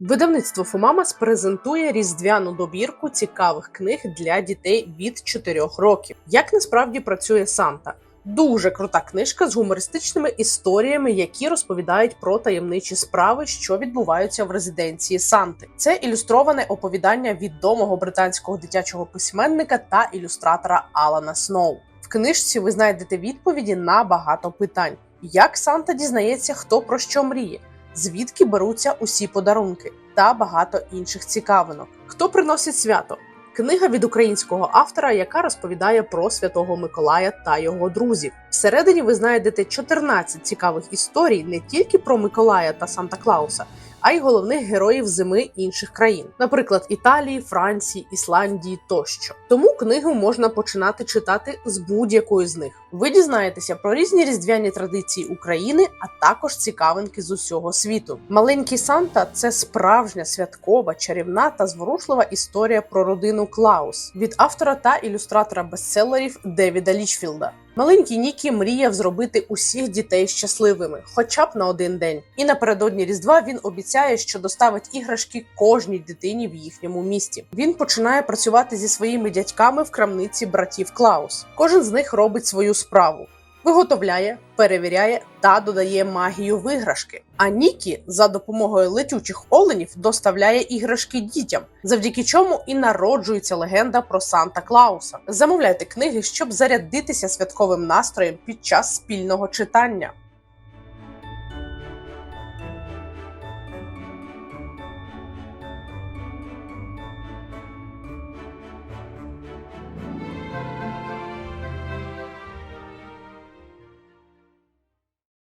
Видавництво Фомамас презентує різдвяну добірку цікавих книг для дітей від 4 років. Як насправді працює Санта? Дуже крута книжка з гумористичними історіями, які розповідають про таємничі справи, що відбуваються в резиденції Санти. Це ілюстроване оповідання відомого британського дитячого письменника та ілюстратора Алана Сноу. В книжці ви знайдете відповіді на багато питань: як Санта дізнається, хто про що мріє, звідки беруться усі подарунки та багато інших цікавинок. Хто приносить свято? Книга від українського автора, яка розповідає про святого Миколая та його друзів. Всередині ви знайдете 14 цікавих історій не тільки про Миколая та Санта Клауса, а й головних героїв зими інших країн, наприклад, Італії, Франції, Ісландії тощо. Тому книгу можна починати читати з будь-якої з них. Ви дізнаєтеся про різні різдвяні традиції України, а також цікавинки з усього світу. Маленький Санта це справжня святкова, чарівна та зворушлива історія про родину Клаус від автора та ілюстратора бестселерів Девіда Лічфілда. Маленький Нікі мріяв зробити усіх дітей щасливими, хоча б на один день. І напередодні Різдва він обіцяє, що доставить іграшки кожній дитині в їхньому місті. Він починає працювати зі своїми дядьками в крамниці братів Клаус. Кожен з них робить свою справу. Виготовляє, перевіряє та додає магію виграшки. А Нікі за допомогою летючих оленів доставляє іграшки дітям, завдяки чому і народжується легенда про Санта Клауса. Замовляйте книги, щоб зарядитися святковим настроєм під час спільного читання.